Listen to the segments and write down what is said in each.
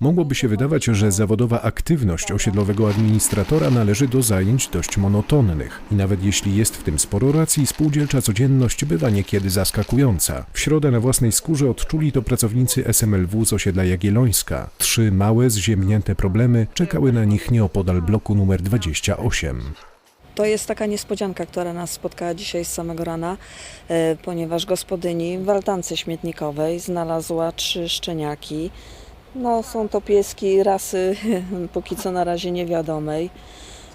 Mogłoby się wydawać, że zawodowa aktywność osiedlowego administratora należy do zajęć dość monotonnych. I nawet jeśli jest w tym sporo racji, spółdzielcza codzienność bywa niekiedy zaskakująca. W środę na własnej skórze odczuli to pracownicy SMLW z osiedla Jagiellońska. Trzy małe, zziemnięte problemy czekały na nich nieopodal bloku numer 28. To jest taka niespodzianka, która nas spotkała dzisiaj z samego rana, e, ponieważ gospodyni w altance śmietnikowej znalazła trzy szczeniaki. No, są to pieski rasy póki co na razie niewiadomej.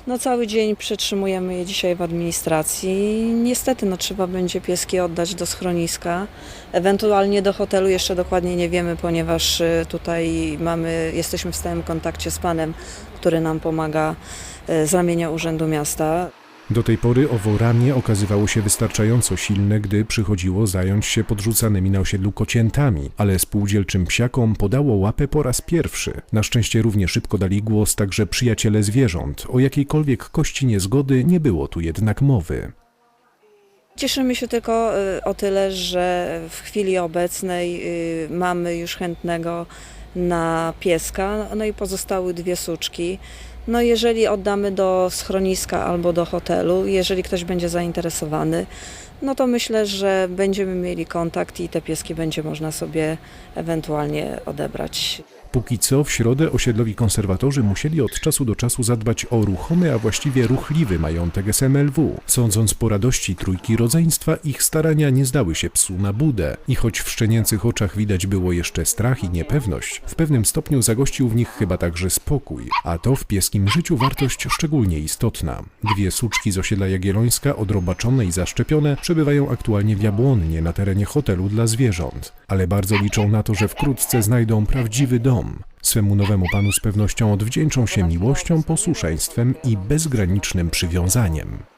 No, cały dzień przetrzymujemy je dzisiaj w administracji. Niestety no, trzeba będzie pieski oddać do schroniska, ewentualnie do hotelu, jeszcze dokładnie nie wiemy, ponieważ e, tutaj mamy, jesteśmy w stałym kontakcie z panem, który nam pomaga e, z ramienia Urzędu Miasta. Do tej pory owo ramię okazywało się wystarczająco silne, gdy przychodziło zająć się podrzucanymi na osiedlu kociętami, ale spółdzielczym psiakom podało łapę po raz pierwszy. Na szczęście równie szybko dali głos także przyjaciele zwierząt. O jakiejkolwiek kości niezgody nie było tu jednak mowy. Cieszymy się tylko y, o tyle, że w chwili obecnej y, mamy już chętnego na pieska, no i pozostały dwie suczki. No jeżeli oddamy do schroniska albo do hotelu, jeżeli ktoś będzie zainteresowany, no to myślę, że będziemy mieli kontakt i te pieski będzie można sobie ewentualnie odebrać. Póki co w środę osiedlowi konserwatorzy musieli od czasu do czasu zadbać o ruchomy, a właściwie ruchliwy majątek SMLW. Sądząc po radości trójki rodzeństwa, ich starania nie zdały się psu na budę. I choć w szczenięcych oczach widać było jeszcze strach i niepewność, w pewnym stopniu zagościł w nich chyba także spokój. A to w pieskim życiu wartość szczególnie istotna. Dwie suczki z osiedla Jagiellońska, odrobaczone i zaszczepione, przebywają aktualnie w Jabłonnie na terenie hotelu dla zwierząt. Ale bardzo liczą na to, że wkrótce znajdą prawdziwy dom. Swemu nowemu panu z pewnością odwdzięczą się miłością, posłuszeństwem i bezgranicznym przywiązaniem.